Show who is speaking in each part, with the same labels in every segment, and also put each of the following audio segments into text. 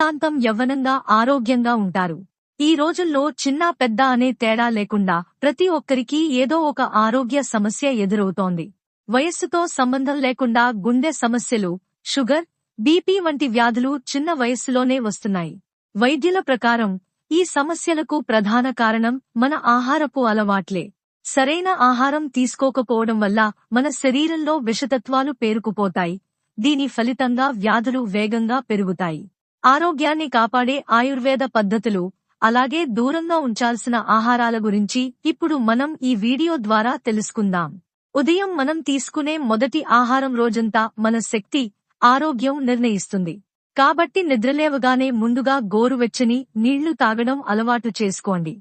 Speaker 1: జీవితాంతం యవ్వనంగా ఆరోగ్యంగా ఉంటారు. ఈ రోజుల్లో చిన్న పెద్ద అనే తేడా లేకుండా ప్రతి ఒక్కరికి ఏదో ఒక ఆరోగ్య సమస్య ఎదురవుతోంది. వయస్సుతో సంబంధం లేకుండా గుండె సమస్యలు షుగర్ బీపీ వంటి వ్యాధులు చిన్న వయస్సులోనే వస్తున్నాయి. వైద్యుల ప్రకారం ఈ సమస్యలకు ప్రధాన కారణం మన ఆహారపు అలవాట్లే. సరైన ఆహారం తీసుకోకపోవడం వల్ల మన శరీరంలో విషతత్వాలు పేరుకుపోతాయి. దీని ఫలితంగా వ్యాధులు వేగంగా పెరుగుతాయి. ఆరోగ్యాన్ని కాపాడే ఆయుర్వేద పద్ధతులు అలాగే దూరంగా ఉంచాల్సిన ఆహారాల గురించి ఇప్పుడు మనం ఈ వీడియో ద్వారా తెలుసుకుందాం. ఉదయం మనం తీసుకునే మొదటి ఆహారం రోజంతా మన శక్తి ఆరోగ్యం నిర్ణయిస్తుంది. కాబట్టి నిద్రలేవగానే ముందుగా గోరువెచ్చని నీళ్ళు తాగడం అలవాటు చేసుకోండి.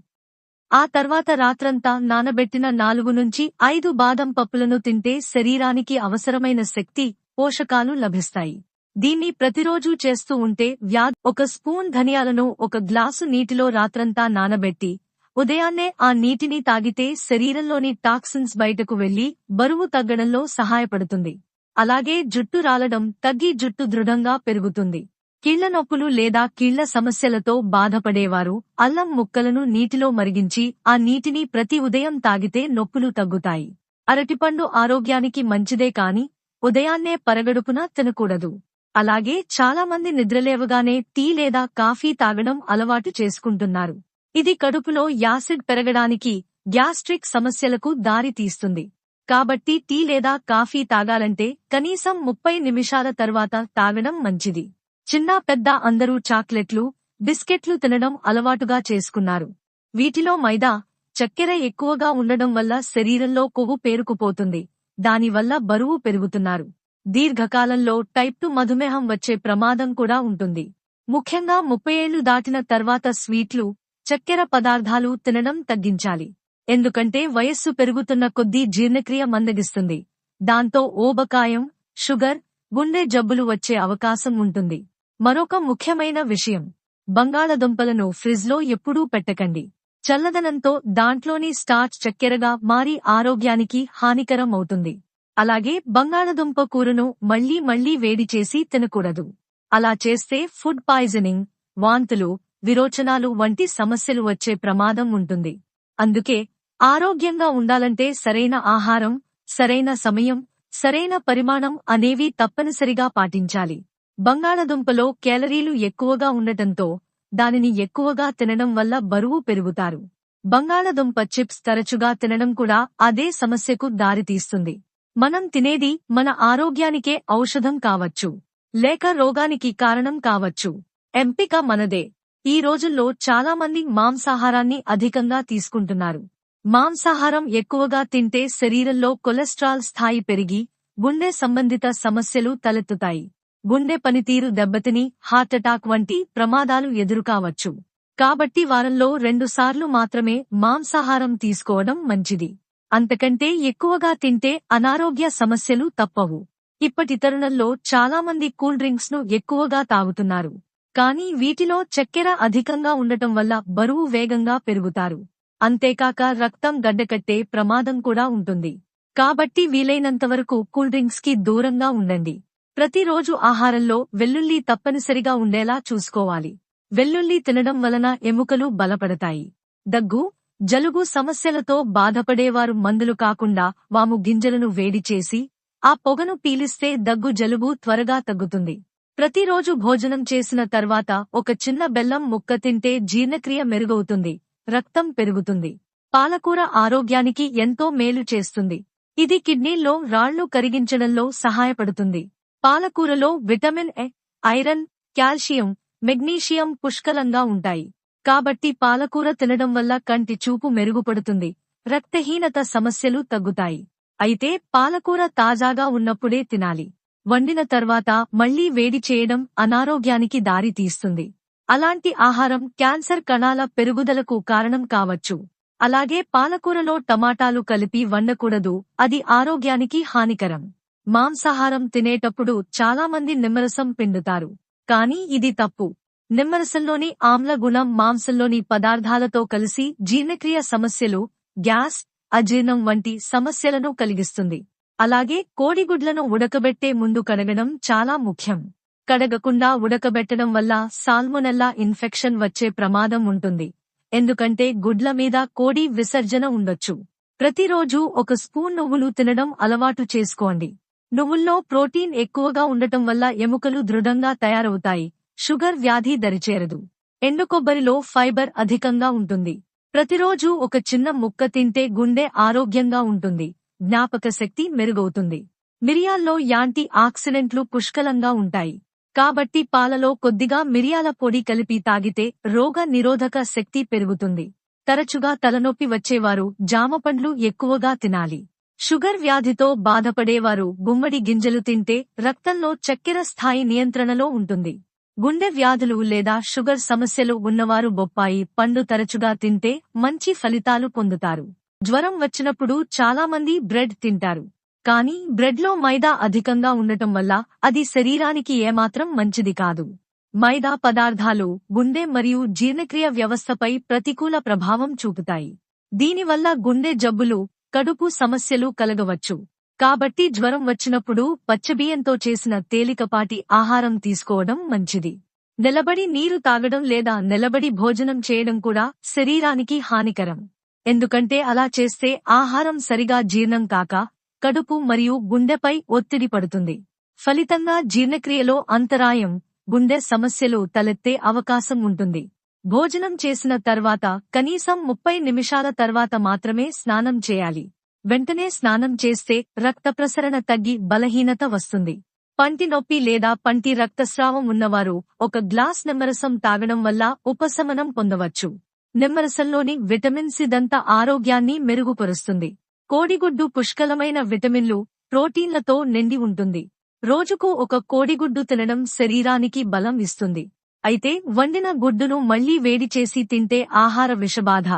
Speaker 1: ఆ తర్వాత రాత్రంతా నానబెట్టిన నాలుగు నుంచి ఐదు బాదం పప్పులను తింటే శరీరానికి అవసరమైన శక్తి పోషకాలు లభిస్తాయి. దీన్ని ప్రతిరోజూ చేస్తూ ఉంటే వ్యాధి ఒక స్పూన్ ధనియాలను ఒక గ్లాసు నీటిలో రాత్రంతా నానబెట్టి ఉదయాన్నే ఆ నీటిని తాగితే శరీరంలోని టాక్సిన్స్ బయటకు వెళ్ళి బరువు తగ్గడంలో సహాయపడుతుంది. అలాగే జుట్టు రాలడం తగ్గి జుట్టు దృఢంగా పెరుగుతుంది. కీళ్ళ నొప్పులు లేదా కీళ్ళ సమస్యలతో బాధపడేవారు అల్లం ముక్కలను నీటిలో మరిగించి ఆ నీటిని ప్రతి ఉదయం తాగితే నొప్పులు తగ్గుతాయి. అరటిపండు ఆరోగ్యానికి మంచిదే కాని ఉదయాన్నే పరగడుపున తినకూడదు. అలాగే చాలా మంది నిద్రలేవగానే టీ లేదా కాఫీ తాగడం అలవాటు చేసుకుంటున్నారు. ఇది కడుపులో యాసిడ్ పెరగడానికి గ్యాస్ట్రిక్ సమస్యలకు దారి తీస్తుంది. కాబట్టి టీ లేదా కాఫీ తాగాలంటే కనీసం ముప్పై నిమిషాల తర్వాత తాగడం మంచిది. చిన్న పెద్ద అందరూ చాక్లెట్లు బిస్కెట్లు తినడం అలవాటుగా చేసుకున్నారు. వీటిలో మైదా చక్కెర ఎక్కువగా ఉండడం వల్ల శరీరంలో కొవ్వు పేరుకుపోతుంది. దానివల్ల బరువు పెరుగుతున్నారు. దీర్ఘకాలంలో టైప్ టు మధుమేహం వచ్చే ప్రమాదం కూడా ఉంటుంది. ముఖ్యంగా ముప్పై ఏళ్ళు దాటిన తర్వాత స్వీట్లు చక్కెర పదార్థాలు తినడం తగ్గించాలి. ఎందుకంటే వయస్సు పెరుగుతున్న కొద్దీ జీర్ణక్రియ మందగిస్తుంది. దాంతో ఓబకాయం షుగర్ గుండె జబ్బులు వచ్చే అవకాశం ఉంటుంది. మరొక ముఖ్యమైన విషయం. బంగాళదుంపలను ఫ్రిజ్లో ఎప్పుడూ పెట్టకండి. చల్లదనంతో దాంట్లోని స్టార్చ్ చక్కెరగా మారి ఆరోగ్యానికి హానికరం అవుతుంది. అలాగే బంగాళదుంప కూరను మళ్ళీ మళ్ళీ వేడి చేసి తినకూడదు. అలా చేస్తే ఫుడ్ పాయిజనింగ్ వాంతులు విరోచనాలు వంటి సమస్యలు వచ్చే ప్రమాదం ఉంటుంది. అందుకే ఆరోగ్యంగా ఉండాలంటే సరైన ఆహారం సరైన సమయం సరైన పరిమాణం అనేవి తప్పనిసరిగా పాటించాలి. బంగాళదుంపలో కేలరీలు ఎక్కువగా ఉండటంతో దానిని ఎక్కువగా తినడం వల్ల బరువు పెరుగుతారు. బంగాళదుంప చిప్స్ తరచుగా తినడం కూడా అదే సమస్యకు దారితీస్తుంది. మనం తినేది మన ఆరోగ్యానికే ఔషధం కావచ్చు లేక రోగానికి కారణం కావచ్చు. ఎంపిక మనదే. ఈ రోజుల్లో చాలామంది మాంసాహారాన్ని అధికంగా తీసుకుంటున్నారు. మాంసాహారం ఎక్కువగా తింటే శరీరంలో కొలెస్ట్రాల్ స్థాయి పెరిగి గుండె సంబంధిత సమస్యలు తలెత్తుతాయి. గుండె పనితీరు దెబ్బతిని హార్ట్అటాక్ వంటి ప్రమాదాలు ఎదురుకావచ్చు. కాబట్టి వారంలో రెండుసార్లు మాత్రమే మాంసాహారం తీసుకోవడం మంచిది. అంతకంటే ఎక్కువగా తింటే అనారోగ్య సమస్యలు తప్పవు. ఇప్పటి తరుణంలో చాలామంది కూల్ డ్రింక్స్ను ఎక్కువగా తాగుతున్నారు. కానీ వీటిలో చక్కెర అధికంగా ఉండటం వల్ల బరువు వేగంగా పెరుగుతారు. అంతేకాక రక్తం గడ్డకట్టే ప్రమాదం కూడా ఉంటుంది. కాబట్టి వీలైనంతవరకు కూల్ డ్రింక్స్కి దూరంగా ఉండండి. ప్రతిరోజు ఆహారంలో వెల్లుల్లి తప్పనిసరిగా ఉండేలా చూసుకోవాలి. వెల్లుల్లి తినడం వలన ఎముకలు బలపడతాయి. దగ్గు జలుబు సమస్యలతో బాధపడేవారు మందులు కాకుండా వాము గింజలను వేడి చేసి ఆ పొగను పీలిస్తే దగ్గు జలుబు త్వరగా తగ్గుతుంది. ప్రతిరోజు భోజనం చేసిన తర్వాత ఒక చిన్న బెల్లం ముక్క తింటే జీర్ణక్రియ మెరుగవుతుంది రక్తం పెరుగుతుంది. పాలకూర ఆరోగ్యానికి ఎంతో మేలు చేస్తుంది. ఇది కిడ్నీల్లో రాళ్ళు కరిగించడంలో సహాయపడుతుంది. పాలకూరలో vitamin A iron calcium magnesium పుష్కలంగా ఉంటాయి. కాబట్టి పాలకూర తినడం వల్ల కంటి చూపు మెరుగుపడుతుంది. రక్తహీనత సమస్యలు తగ్గుతాయి. అయితే పాలకూర తాజాగా ఉన్నప్పుడే తినాలి. వండిన తర్వాత మళ్ళీ వేడి చేయడం అనారోగ్యానికి దారి తీస్తుంది. అలాంటి ఆహారం క్యాన్సర్ కణాల పెరుగుదలకు కారణం కావచ్చు. అలాగే పాలకూరలో టమాటాలు కలిపి వండకూడదు. అది ఆరోగ్యానికి హానికరం. మాంసాహారం తినేటప్పుడు చాలామంది నిమ్మరసం పిండుతారు. కానీ ఇది తప్పు. నిమ్మరసంలోని ఆమ్ల గుణం మాంసంలోని పదార్థాలతో కలిసి జీర్ణక్రియ సమస్యలు గ్యాస్ అజీర్ణం వంటి సమస్యలను కలిగిస్తుంది. అలాగే కోడిగుడ్లను ఉడకబెట్టే ముందు కడగడం చాలా ముఖ్యం. కడగకుండా ఉడకబెట్టడం వల్ల సాల్మొనెల్లా ఇన్ఫెక్షన్ వచ్చే ప్రమాదం ఉంటుంది. ఎందుకంటే గుడ్ల మీద కోడి విసర్జన ఉండొచ్చు. ప్రతిరోజు ఒక స్పూన్ నువ్వులు తినడం అలవాటు చేసుకోండి. నువ్వుల్లో ప్రోటీన్ ఎక్కువగా ఉండటం వల్ల ఎముకలు దృఢంగా తయారవుతాయి. షుగర్ వ్యాధి దరిచేరదు. ఎండు కొబ్బరిలో ఫైబర్ అధికంగా ఉంటుంది. ప్రతిరోజు ఒక చిన్న ముక్క తింటే గుండె ఆరోగ్యంగా ఉంటుంది. జ్ఞాపక శక్తి మెరుగవుతుంది. మిరియాల్లో యాంటీ ఆక్సిడెంట్లు పుష్కలంగా ఉంటాయి. కాబట్టి పాలలో కొద్దిగా మిరియాల పొడి కలిపి తాగితే రోగ నిరోధక శక్తి పెరుగుతుంది. తరచుగా తలనొప్పి వచ్చేవారు జామపండ్లు ఎక్కువగా తినాలి. షుగర్ వ్యాధితో బాధపడేవారు గుమ్మడి గింజలు తింటే రక్తంలో చక్కెర స్థాయి నియంత్రణలో ఉంటుంది. గుండె వ్యాధులు లేదా షుగర్ సమస్యలు ఉన్నవారు బొప్పాయి పండు తరచుగా తింటే మంచి ఫలితాలు పొందుతారు. జ్వరం వచ్చినప్పుడు చాలామంది బ్రెడ్ తింటారు. కానీ బ్రెడ్లో మైదా అధికంగా ఉండటం వల్ల అది శరీరానికి ఏమాత్రం మంచిది కాదు. మైదా పదార్థాలు గుండె మరియు జీర్ణక్రియ వ్యవస్థపై ప్రతికూల ప్రభావం చూపుతాయి. దీనివల్ల గుండె జబ్బులు కడుపు సమస్యలు కలగవచ్చు. కాబట్టి జ్వరం వచ్చినప్పుడు పచ్చబియ్యంతో చేసిన తేలికపాటి ఆహారం తీసుకోవడం మంచిది. నిలబడి నీరు తాగడం లేదా నిలబడి భోజనం చేయడం కూడా శరీరానికి హానికరం. ఎందుకంటే అలా చేస్తే ఆహారం సరిగా జీర్ణం కాక కడుపు మరియు గుండెపై ఒత్తిడి పడుతుంది. ఫలితంగా జీర్ణక్రియలో అంతరాయం గుండె సమస్యలు తలెత్తే అవకాశం ఉంటుంది. భోజనం చేసిన తర్వాత కనీసం ముప్పై నిమిషాల తర్వాత మాత్రమే స్నానం చేయాలి. వెంటనే స్నానం చేస్తే రక్త ప్రసరణ తగ్గి బలహీనత వస్తుంది. పంటి నొప్పి లేదా పంటి రక్తస్రావం ఉన్నవారు ఒక గ్లాస్ నిమ్మరసం తాగడం వల్ల ఉపశమనం పొందవచ్చు. నిమ్మరసంలోని విటమిన్ సి దంత ఆరోగ్యాన్ని మెరుగుపరుస్తుంది. కోడిగుడ్డు పుష్కలమైన విటమిన్లు ప్రోటీన్లతో నిండి ఉంటుంది. రోజుకు ఒక కోడిగుడ్డు తినడం శరీరానికి బలం ఇస్తుంది. అయితే వండిన గుడ్డును మళ్ళీ వేడి చేసి తింటే ఆహార విషబాధ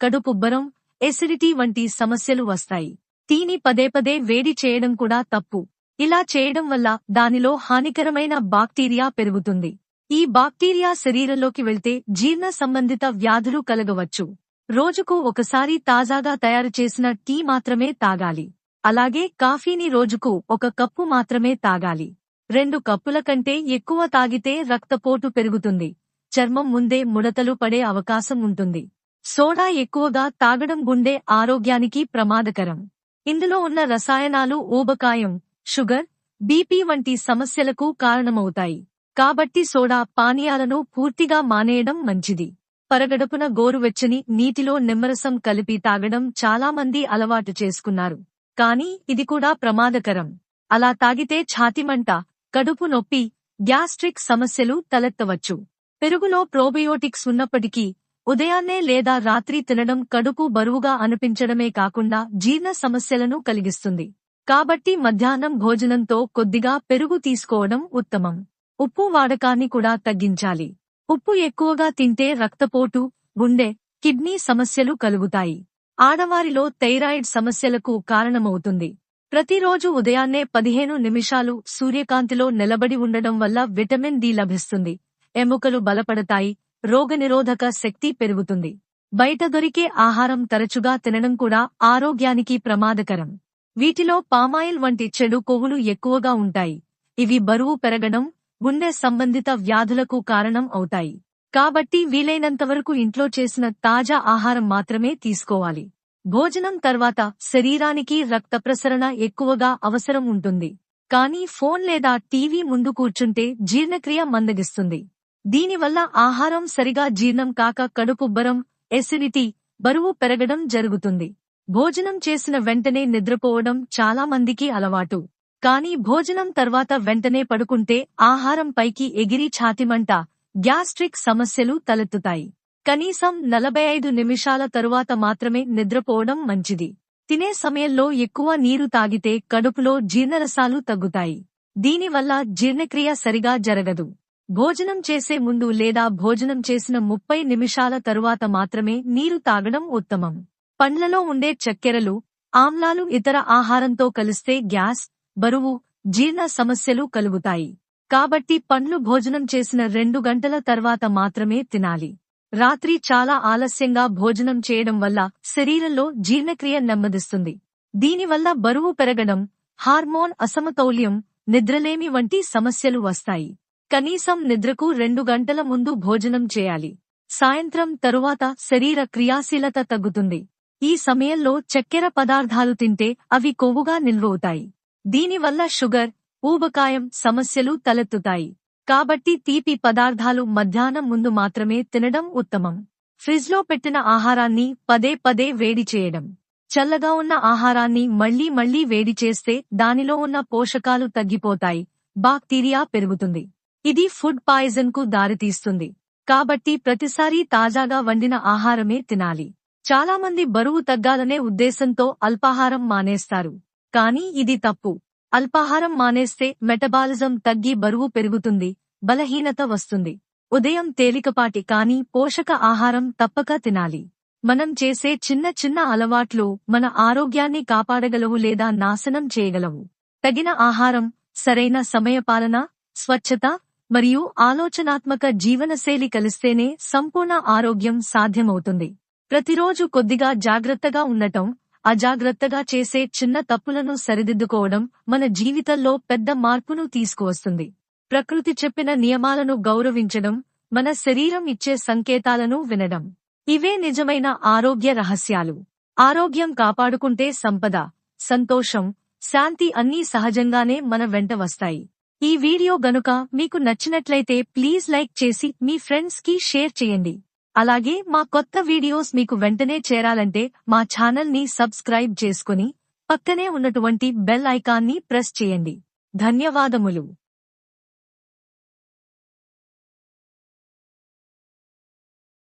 Speaker 1: కడుపుబ్బరం ఎసిడిటీ వంటి సమస్యలు వస్తాయి. తీని పదే పదే వేడి చేయడం కూడా తప్పు. ఇలా చేయడం వల్ల దానిలో హానికరమైన బాక్టీరియా పెరుగుతుంది. ఈ బాక్టీరియా శరీరంలోకి వెళ్తే జీర్ణ సంబంధిత వ్యాధులు కలగవచ్చు. రోజుకు ఒకసారి తాజాగా తయారు చేసిన టీ మాత్రమే తాగాలి. అలాగే కాఫీని రోజుకు ఒక కప్పు మాత్రమే తాగాలి. రెండు కప్పుల కంటే ఎక్కువ తాగితే రక్తపోటు పెరుగుతుంది. చర్మం ముందే ముడతలు పడే అవకాశం ఉంటుంది. సోడా ఎక్కువగా తాగడం గుండె ఆరోగ్యానికి ప్రమాదకరం. ఇందులో ఉన్న రసాయనాలు ఊబకాయం షుగర్ బీపీ వంటి సమస్యలకు కారణమవుతాయి. కాబట్టి సోడా పానీయాలను పూర్తిగా మానేయడం మంచిది. పరగడుపున గోరువెచ్చని నీటిలో నిమ్మరసం కలిపి తాగడం చాలా మంది అలవాటు చేసుకున్నారు. కానీ ఇది కూడా ప్రమాదకరం. అలా తాగితే ఛాతిమంట కడుపు నొప్పి గ్యాస్ట్రిక్ సమస్యలు తలెత్తవచ్చు. పెరుగులో ప్రోబయోటిక్స్ ఉన్నప్పటికీ ఉదయాన్నే లేదా రాత్రి తినడం కడుపు బరువుగా అనిపించడమే కాకుండా జీర్ణ సమస్యలను కలిగిస్తుంది. కాబట్టి మధ్యాహ్నం భోజనంతో కొద్దిగా పెరుగు తీసుకోవడం ఉత్తమం. ఉప్పు వాడకాన్ని కూడా తగ్గించాలి. ఉప్పు ఎక్కువగా తింటే రక్తపోటు గుండె కిడ్నీ సమస్యలు కలుగుతాయి. ఆడవారిలో థైరాయిడ్ సమస్యలకు కారణమవుతుంది. ప్రతిరోజు ఉదయాన్నే పదిహేను నిమిషాలు సూర్యకాంతిలో నిలబడి ఉండడం వల్ల విటమిన్ డి లభిస్తుంది. ఎముకలు బలపడతాయి రోగనిరోధక శక్తి పెరుగుతుంది. బయట దొరికే ఆహారం తరచుగా తినడం కూడా ఆరోగ్యానికి ప్రమాదకరం. వీటిలో పామాయిల్ వంటి చెడు కొవ్వులు ఎక్కువగా ఉంటాయి. ఇవి బరువు పెరగడం గుండె సంబంధిత వ్యాధులకు కారణం అవుతాయి. కాబట్టి వీలైనంతవరకు ఇంట్లో చేసిన తాజా ఆహారం మాత్రమే తీసుకోవాలి. భోజనం తర్వాత శరీరానికి రక్త ప్రసరణ ఎక్కువగా అవసరం ఉంటుంది. కానీ ఫోన్ లేదా టీవీ ముందు కూర్చుంటే జీర్ణక్రియ మందగిస్తుంది. దీనివల్ల ఆహారం సరిగా జీర్ణం కాక కడుపుబ్బరం ఎసిడిటీ బరువు పెరగడం జరుగుతుంది. భోజనం చేసిన వెంటనే నిద్రపోవడం చాలా మందికి అలవాటు. కానీ భోజనం తర్వాత వెంటనే పడుకుంటే ఆహారం పైకి ఎగిరి ఛాతిమంట గ్యాస్ట్రిక్ సమస్యలు తలెత్తుతాయి. కనీసం నలభై ఐదు నిమిషాల తరువాత మాత్రమే నిద్రపోవడం మంచిది. తినే సమయంలో ఎక్కువ నీరు తాగితే కడుపులో జీర్ణరసాలు తగ్గుతాయి. దీనివల్ల జీర్ణక్రియ సరిగా జరగదు. భోజనం చేసే ముందు లేదా భోజనం చేసిన ముప్పై నిమిషాల తరువాత మాత్రమే నీరు తాగడం ఉత్తమం. పండ్లలో ఉండే చక్కెరలు ఆమ్లాలు ఇతర ఆహారంతో కలిస్తే గ్యాస్ బరువు జీర్ణ సమస్యలు కలుగుతాయి. కాబట్టి పండ్లు భోజనం చేసిన రెండు గంటల తర్వాత మాత్రమే తినాలి. రాత్రి చాలా ఆలస్యంగా భోజనం చేయడం వల్ల శరీరంలో జీర్ణక్రియ నెమ్మదిస్తుంది. దీనివల్ల బరువు పెరగడం హార్మోన్ అసమతౌల్యం నిద్రలేమి వంటి సమస్యలు వస్తాయి. కనీసం నిద్రకు రెండు గంటల ముందు భోజనం చేయాలి. సాయంత్రం తరువాత శరీర క్రియాశీలత తగ్గుతుంది. ఈ సమయంలో చక్కెర పదార్థాలు తింటే అవి కొవ్వుగా నిల్వవుతాయి. దీనివల్ల షుగర్ ఊబకాయం సమస్యలు తలెత్తుతాయి. కాబట్టి తీపి పదార్థాలు మధ్యాహ్నం ముందు మాత్రమే తినడం ఉత్తమం. ఫ్రిజ్లో పెట్టిన ఆహారాన్ని పదే పదే వేడి చేయడం. చల్లగా ఉన్న ఆహారాన్ని మళ్ళీ మళ్ళీ వేడి చేస్తే దానిలో ఉన్న పోషకాలు తగ్గిపోతాయి. బాక్టీరియా పెరుగుతుంది. ఇది ఫుడ్ పాయిజన్కు దారితీస్తుంది. కాబట్టి ప్రతిసారీ తాజాగా వండిన ఆహారమే తినాలి. చాలామంది బరువు తగ్గాలనే ఉద్దేశంతో అల్పాహారం మానేస్తారు. కానీ ఇది తప్పు. అల్పాహారం మానేస్తే మెటబాలిజం తగ్గి బరువు పెరుగుతుంది బలహీనత వస్తుంది. ఉదయం తేలికపాటి కానీ పోషక ఆహారం తప్పక తినాలి. మనం చేసే చిన్న చిన్న అలవాట్లు మన ఆరోగ్యాన్ని కాపాడగలవు లేదా నాశనం చేయగలవు. తగిన ఆహారం సరైన సమయపాలన స్వచ్ఛత మరియు ఆలోచనాత్మక జీవనశైలి కలిస్తేనే సంపూర్ణ ఆరోగ్యం సాధ్యమవుతుంది. ప్రతిరోజు కొద్దిగా జాగ్రత్తగా ఉండటం అజాగ్రత్తగా చేసే చిన్న తప్పులను సరిదిద్దుకోవడం మన జీవితంలో పెద్ద మార్పును తీసుకువస్తుంది. ప్రకృతి చెప్పిన నియమాలను గౌరవించడం మన శరీరం ఇచ్చే సంకేతాలను వినడం. ఇవే నిజమైన ఆరోగ్య రహస్యాలు. ఆరోగ్యం కాపాడుకుంటే సంపద సంతోషం శాంతి అన్నీ సహజంగానే మన వెంట వస్తాయి. ఈ వీడియో గనుక మీకు నచ్చినట్లయితే ప్లీజ్ లైక్ చేసి మీ ఫ్రెండ్స్కి షేర్ చేయండి. అలాగే మా కొత్త వీడియోస్ మీకు వెంటనే చేరాలంటే మా ఛానల్ని సబ్స్క్రైబ్ చేసుకుని పక్కనే ఉన్నటువంటి బెల్ ఐకాన్ని ప్రెస్ చేయండి. ధన్యవాదములు.